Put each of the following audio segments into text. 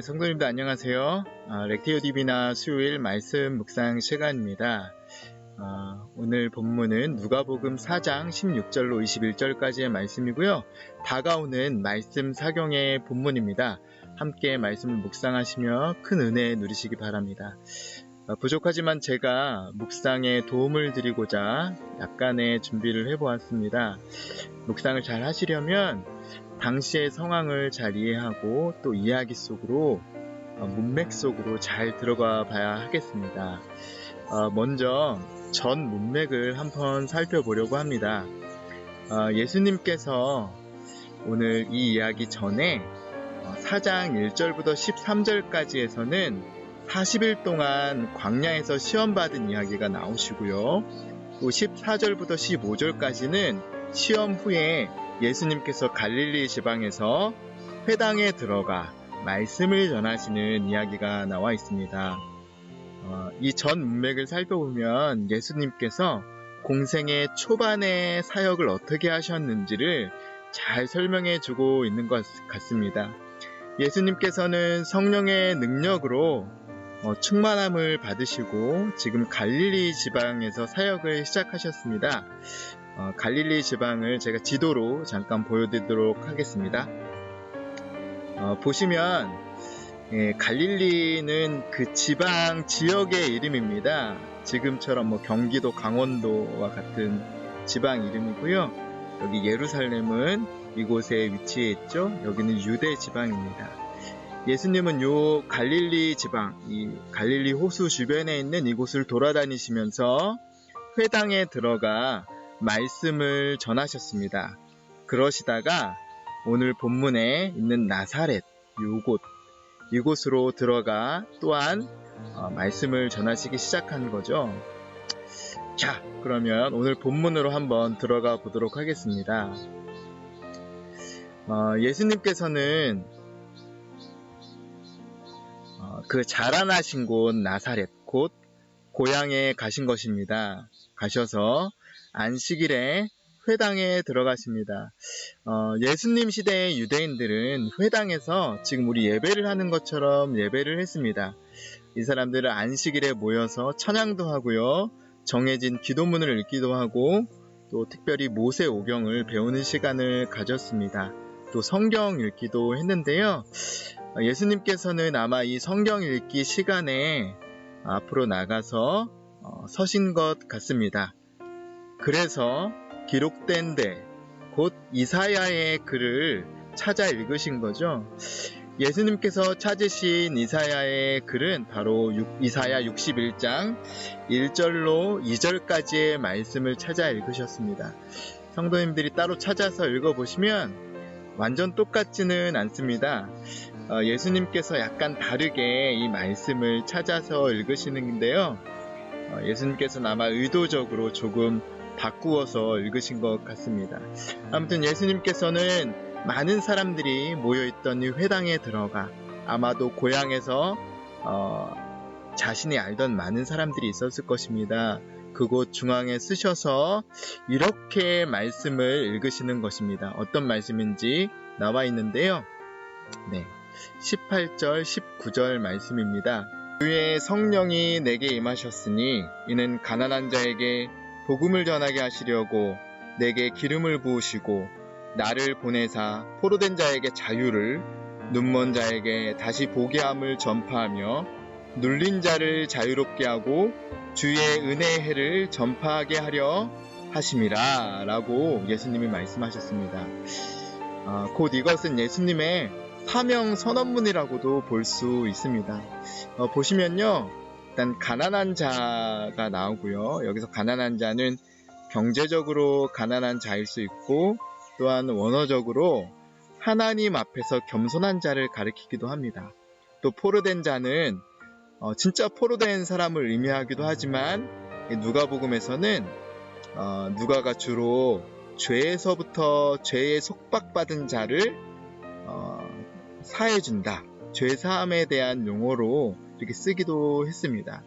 네, 성도님들 안녕하세요. 아, 렉티오 디비나 수요일 말씀 묵상 시간입니다. 아, 오늘 본문은 누가복음 4장 16절로 21절까지의 말씀이고요. 다가오는 말씀 사경의 본문입니다. 함께 말씀을 묵상하시며 큰 은혜 누리시기 바랍니다. 아, 부족하지만 제가 묵상에 도움을 드리고자 약간의 준비를 해보았습니다. 묵상을 잘 하시려면 당시의 상황을 잘 이해하고 또 이야기 속으로 어, 문맥 속으로 잘 들어가 봐야 하겠습니다. 어, 먼저 전 문맥을 한번 살펴보려고 합니다. 어, 예수님께서 오늘 이 이야기 전에 4장 1절부터 13절까지에서는 40일 동안 광야에서 시험받은 이야기가 나오시고요. 또 14절부터 15절까지는 시험 후에 예수님께서 갈릴리 지방에서 회당에 들어가 말씀을 전하시는 이야기가 나와 있습니다. 어, 이전 문맥을 살펴보면 예수님께서 공생의 초반의 사역을 어떻게 하셨는지를 잘 설명해 주고 있는 것 같습니다. 예수님께서는 성령의 능력으로 어, 충만함을 받으시고 지금 갈릴리 지방에서 사역을 시작하셨습니다. 어, 갈릴리 지방을 제가 지도로 잠깐 보여드리도록 하겠습니다. 어, 보시면 예, 갈릴리는 그 지방 지역의 이름입니다. 지금처럼 뭐 경기도 강원도와 같은 지방 이름이고요. 여기 예루살렘은 이곳에 위치해 있죠. 여기는 유대 지방입니다. 예수님은 요 갈릴리 지방, 이 갈릴리 호수 주변에 있는 이곳을 돌아다니시면서 회당에 들어가 말씀을 전하셨습니다. 그러시다가 오늘 본문에 있는 나사렛 요곳 이곳으로 들어가 또한 어, 말씀을 전하시기 시작한 거죠. 자, 그러면 오늘 본문으로 한번 들어가 보도록 하겠습니다. 어, 예수님께서는 어, 그 자라나신 곳 나사렛 곧 고향에 가신 것입니다. 가셔서 안식일에 회당에 들어가십니다. 어, 예수님 시대의 유대인들은 회당에서 지금 우리 예배를 하는 것처럼 예배를 했습니다. 이 사람들은 안식일에 모여서 찬양도 하고요. 정해진 기도문을 읽기도 하고 또 특별히 모세 오경을 배우는 시간을 가졌습니다. 또 성경 읽기도 했는데요. 예수님께서는 아마 이 성경 읽기 시간에 앞으로 나가서 어, 서신 것 같습니다. 그래서 기록된 데, 곧 이사야의 글을 찾아 읽으신 거죠. 예수님께서 찾으신 이사야의 글은 바로 이사야 61장 1절로 2절까지의 말씀을 찾아 읽으셨습니다. 성도님들이 따로 찾아서 읽어보시면 완전 똑같지는 않습니다. 어, 예수님께서 약간 다르게 이 말씀을 찾아서 읽으시는데요. 어, 예수님께서는 아마 의도적으로 조금 바꾸어서 읽으신 것 같습니다. 아무튼 예수님께서는 많은 사람들이 모여있던 이 회당에 들어가 아마도 고향에서 어, 자신이 알던 많은 사람들이 있었을 것입니다. 그곳 중앙에 쓰셔서 이렇게 말씀을 읽으시는 것입니다. 어떤 말씀인지 나와 있는데요. 네. 18절, 19절 말씀입니다. 그의 성령이 내게 임하셨으니 이는 가난한 자에게 복음을 전하게 하시려고 내게 기름을 부으시고 나를 보내사 포로된 자에게 자유를 눈먼 자에게 다시 보게 함을 전파하며 눌린 자를 자유롭게 하고 주의 은혜의 해를 전파하게 하려 하심이라 라고 예수님이 말씀하셨습니다. 아, 곧 이것은 예수님의 사명 선언문이라고도 볼 수 있습니다. 어, 보시면요. 일단 가난한 자가 나오고요. 여기서 가난한 자는 경제적으로 가난한 자일 수 있고 또한 원어적으로 하나님 앞에서 겸손한 자를 가리키기도 합니다. 또 포로된 자는 어, 진짜 포로된 사람을 의미하기도 하지만 누가복음에서는 어, 누가가 주로 죄에서부터 죄에 속박받은 자를 어, 사해준다. 죄 사함에 대한 용어로 이렇게 쓰기도 했습니다.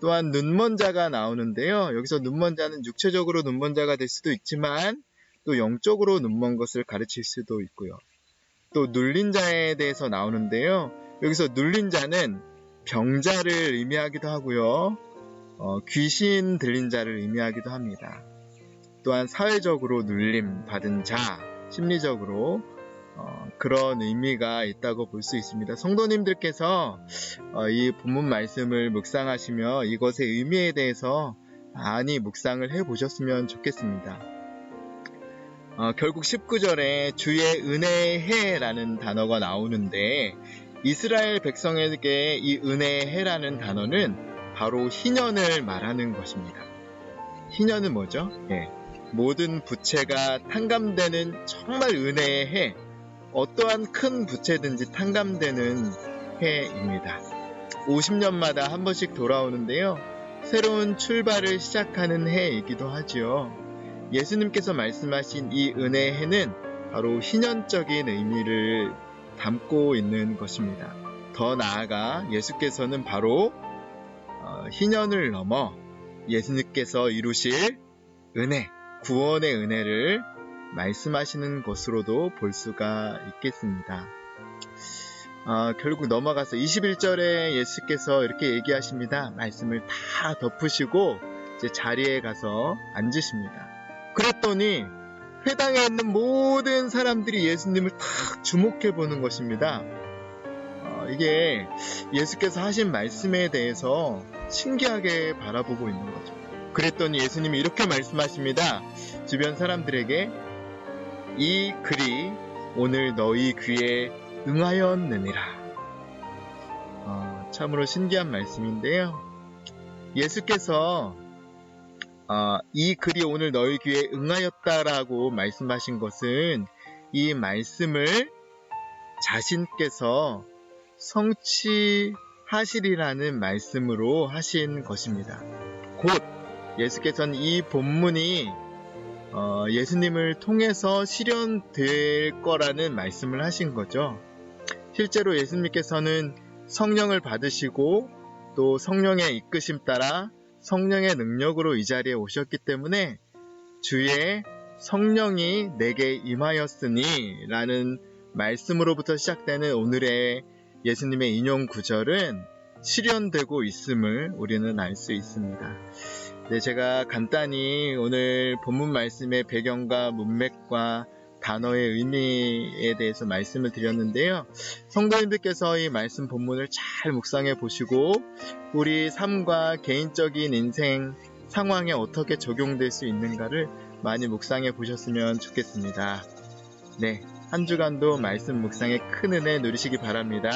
또한 눈먼 자가 나오는데요. 여기서 눈먼 자는 육체적으로 눈먼 자가 될 수도 있지만 또 영적으로 눈먼 것을 가르칠 수도 있고요. 또 눌린 자에 대해서 나오는데요. 여기서 눌린 자는 병자를 의미하기도 하고요. 어, 귀신 들린 자를 의미하기도 합니다. 또한 사회적으로 눌림 받은 자, 심리적으로 어, 그런 의미가 있다고 볼 수 있습니다. 성도님들께서 어, 이 본문 말씀을 묵상하시며 이것의 의미에 대해서 많이 묵상을 해 보셨으면 좋겠습니다. 어, 결국 19절에 주의 은혜의 해라는 단어가 나오는데 이스라엘 백성에게 이 은혜의 해라는 단어는 바로 희년을 말하는 것입니다. 희년은 뭐죠? 예, 모든 부채가 탕감되는 정말 은혜의 해, 어떠한 큰 부채든지 탕감되는 해입니다. 50년마다 한 번씩 돌아오는데요. 새로운 출발을 시작하는 해이기도 하지요. 예수님께서 말씀하신 이 은혜의 해는 바로 희년적인 의미를 담고 있는 것입니다. 더 나아가 예수께서는 바로 어, 희년을 넘어 예수님께서 이루실 은혜, 구원의 은혜를 말씀하시는 것으로도 볼 수가 있겠습니다. 어, 결국 넘어가서 21절에 예수께서 이렇게 얘기하십니다. 말씀을 다 덮으시고 이제 자리에 가서 앉으십니다. 그랬더니 회당에 있는 모든 사람들이 예수님을 탁 주목해 보는 것입니다. 어, 이게 예수께서 하신 말씀에 대해서 신기하게 바라보고 있는 거죠. 그랬더니 예수님이 이렇게 말씀하십니다. 주변 사람들에게 이 글이 오늘 너희 귀에 응하였느니라. 어, 참으로 신기한 말씀인데요. 예수께서 어, 이 글이 오늘 너희 귀에 응하였다라고 말씀하신 것은 이 말씀을 자신께서 성취하시리라는 말씀으로 하신 것입니다. 곧 예수께서는 이 본문이 어, 예수님을 통해서 실현될 거라는 말씀을 하신 거죠. 실제로 예수님께서는 성령을 받으시고 또 성령의 이끄심 따라 성령의 능력으로 이 자리에 오셨기 때문에 주의 성령이 내게 임하였으니 라는 말씀으로부터 시작되는 오늘의 예수님의 인용 구절은 실현되고 있음을 우리는 알 수 있습니다. 네, 제가 간단히 오늘 본문 말씀의 배경과 문맥과 단어의 의미에 대해서 말씀을 드렸는데요. 성도님들께서 이 말씀 본문을 잘 묵상해 보시고 우리 삶과 개인적인 인생 상황에 어떻게 적용될 수 있는가를 많이 묵상해 보셨으면 좋겠습니다. 네, 한 주간도 말씀 묵상에 큰 은혜 누리시기 바랍니다.